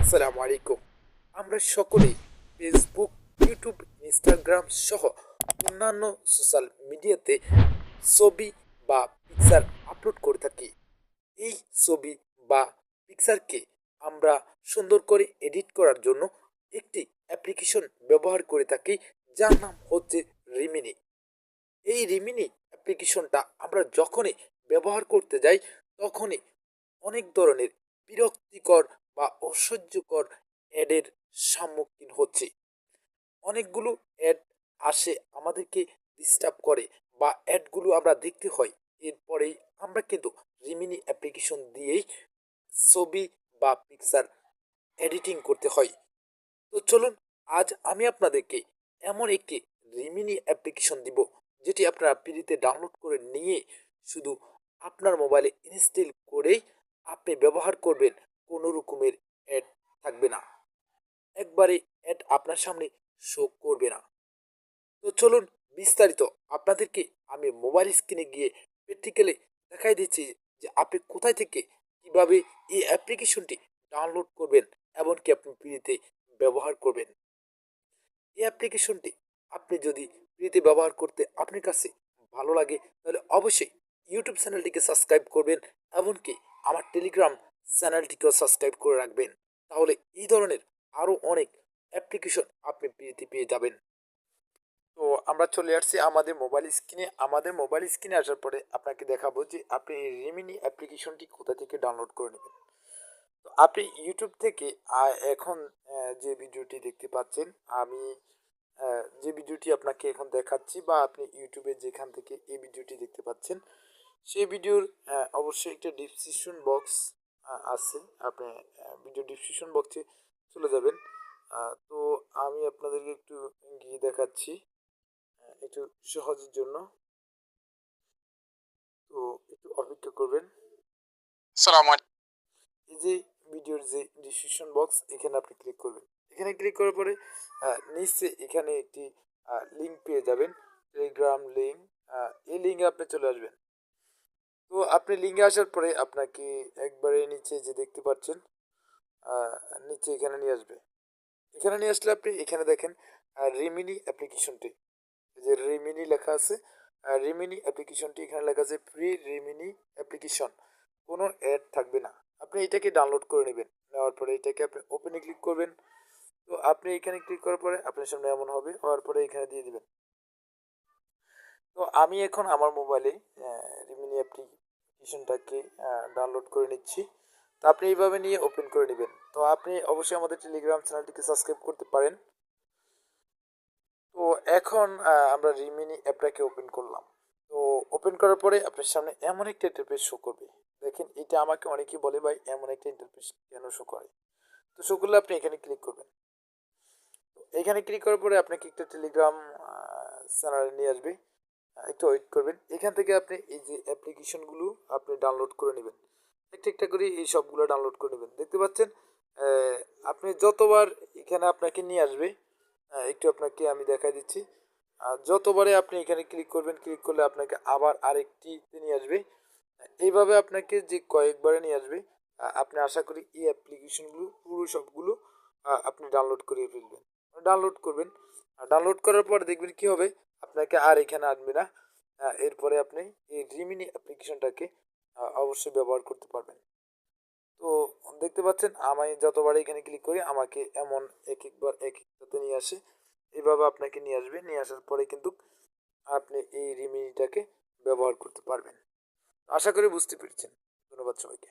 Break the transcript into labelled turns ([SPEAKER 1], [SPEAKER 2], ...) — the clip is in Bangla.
[SPEAKER 1] আসসালামু আলাইকুম আমরা সকলেই ফেসবুক ইউটিউব ইনস্টাগ্রাম সহ অন্যান্য সোশ্যাল মিডিয়াতে ছবি বা পিকচার আপলোড করে থাকি। এই ছবি বা পিকচারকে আমরা সুন্দর করে এডিট করার জন্য একটি অ্যাপ্লিকেশন ব্যবহার করে থাকি, যার নাম হচ্ছে রিমিনি এই রিমিনি অ্যাপ্লিকেশনটা আমরা যখনই ব্যবহার করতে যাই, তখনই অনেক ধরনের বিরক্তিকর বা অসহ্যকর অ্যাডের সম্মুখীন হচ্ছি। অনেকগুলো অ্যাড আসে আমাদেরকে ডিস্টার্ব করে বা অ্যাডগুলো আমরা দেখতে হয়। এরপরেই আমরা কিন্তু রিমিনি অ্যাপ্লিকেশন দিয়েই ছবি বা পিকচার এডিটিং করতে হয়। তো চলুন, আজ আমি আপনাদেরকে এমন একটি রিমিনি অ্যাপ্লিকেশন দিব, যেটি আপনারা ফ্রিতে ডাউনলোড করে নিয়ে শুধু আপনার মোবাইলে ইনস্টল করেই আপনি ব্যবহার করবেন। কোনো রকমের অ্যাড থাকবে না। একবারে অ্যাড আপনার সামনে শো করবে না। তো চলুন বিস্তারিত আপনাদেরকে আমি মোবাইল স্ক্রিনে গিয়ে প্র্যাকটিক্যালে দেখাই দিচ্ছি যে আপনি কোথায় থেকে কীভাবে এই অ্যাপ্লিকেশনটি ডাউনলোড করবেন এমনকি আপনি ফ্রিতে ব্যবহার করবেন। এই অ্যাপ্লিকেশনটি আপনি যদি ফ্রিতে ব্যবহার করতে আপনার কাছে ভালো লাগে, তাহলে অবশ্যই ইউটিউব চ্যানেলটিকে সাবস্ক্রাইব করবেন, এমনকি আমার টেলিগ্রাম চ্যানেলটিকেও সাবস্ক্রাইব করে রাখবেন। তাহলে এই ধরনের আরও অনেক অ্যাপ্লিকেশন আপনি ফ্রিতে পেয়ে যাবেন। তো আমরা চলে আসছি আমাদের মোবাইল স্ক্রিনে আমাদের মোবাইল স্ক্রিনে আসার পরে আপনাকে দেখাবো যে আপনি রিমিনি অ্যাপ্লিকেশনটি কোথা থেকে ডাউনলোড করে নেবেন। তো আপনি ইউটিউব থেকে এখন যে ভিডিওটি দেখতে পাচ্ছেন, আমি যে ভিডিওটি আপনাকে এখন দেখাচ্ছি বা আপনি ইউটিউবে যেখান থেকে এই ভিডিওটি দেখতে পাচ্ছেন, সেই ভিডিওর অবশ্যই একটা ডিসক্রিপশন বক্স আছে আপনি ভিডিও ডিসক্রিপশন বক্সে চলে যাবেন। তো আমি আপনাদেরকে একটু গিয়ে দেখাচ্ছি একটু সহজের জন্য। তো একটু অপেক্ষা করবেন।
[SPEAKER 2] সালাম
[SPEAKER 1] এই যে ভিডিওর যে ডিসক্রিপশন বক্স এখানে আপনি ক্লিক করবেন। এখানে ক্লিক করার পরে নিচে এখানে একটি লিঙ্ক পেয়ে যাবেন। টেলিগ্রাম লিঙ্ক এই লিঙ্কে আপনি চলে আসবেন। তো আপনি লিঙ্কে আসার পরে আপনাকে একবারে নিচে যে দেখতে পাচ্ছেন নিচে এখানে নিয়ে আসবে। এখানে নিয়ে আসলে আপনি এখানে দেখেন রিমিনি অ্যাপ্লিকেশনটি। যে রিমিনি লেখা আছে রিমিনি অ্যাপ্লিকেশনটি এখানে লেখা আছে ফ্রি রিমিনি অ্যাপ্লিকেশন। কোনো অ্যাড থাকবে না। আপনি এটাকে ডাউনলোড করে নেবেন। নেওয়ার পরে এটাকে আপনি ওপেনে ক্লিক করবেন। তো আপনি এখানে ক্লিক করার পরে আপনার সামনে এমন হবে, হওয়ার পরে এখানে দিয়ে দিবেন। তো আমি এখন আমার মোবাইলে অ্যাপ্লিকেশনটাকে ডাউনলোড করে নিচ্ছি। তো আপনি এইভাবে নিয়ে ওপেন করে নেবেন। তো আপনি অবশ্যই আমাদের টেলিগ্রাম চ্যানেলটিকে সাবস্ক্রাইব করতে পারেন। তো এখন আমরা রিমিনি অ্যাপটাকে ওপেন করলাম। তো ওপেন করার পরে আপনার সামনে এমন একটা ইন্টারফেস শো করবে। দেখেন, এটা আমাকে অনেকেই বলে, ভাই, এমন একটা ইন্টারফেস কেন শো করে? তো শো করলে আপনি এখানে ক্লিক করবেন। এখানে ক্লিক করার পরে আপনাকে একটা টেলিগ্রাম চ্যানেলে নিয়ে আসবে। একটু ওয়েট করবেন। এখান থেকে আপনি এই যে অ্যাপ্লিকেশনগুলো আপনি ডাউনলোড করে নেবেন। একটা একটা করে এই সবগুলো ডাউনলোড করে নেবেন। দেখতে পাচ্ছেন আপনি যতবার এখানে আপনাকে নিয়ে আসবে একটু আপনাকে আমি দেখাই দিচ্ছি। যতবারে আপনি এখানে ক্লিক করবেন ক্লিক করলে আপনাকে আবার আরেকটি নিয়ে আসবে। এইভাবে আপনাকে যে কয়েকবারে নিয়ে আসবে আপনি আশা করি এই অ্যাপ্লিকেশনগুলো পুরো সবগুলো আপনি ডাউনলোড করিয়ে ফেলবেন। ডাউনলোড করবেন। ডাউনলোড করার পর দেখবেন কি হবে? আপনাকে আর এখানে আনবে না। এরপরে আপনি এই রিমিনি অ্যাপ্লিকেশনটাকে অবশ্যই ব্যবহার করতে পারবেন। তো দেখতে পাচ্ছেন, আমি যতবার এখানে ক্লিক করি, আমাকে এমন এক একবার এক একটাতে নিয়ে আসে। এইভাবে আপনাকে নিয়ে আসবে। নিয়ে আসার পরে কিন্তু আপনি এই রিমিনিটাকে ব্যবহার করতে পারবেন। আশা করি বুঝতে পেরেছেন। ধন্যবাদ সবাইকে।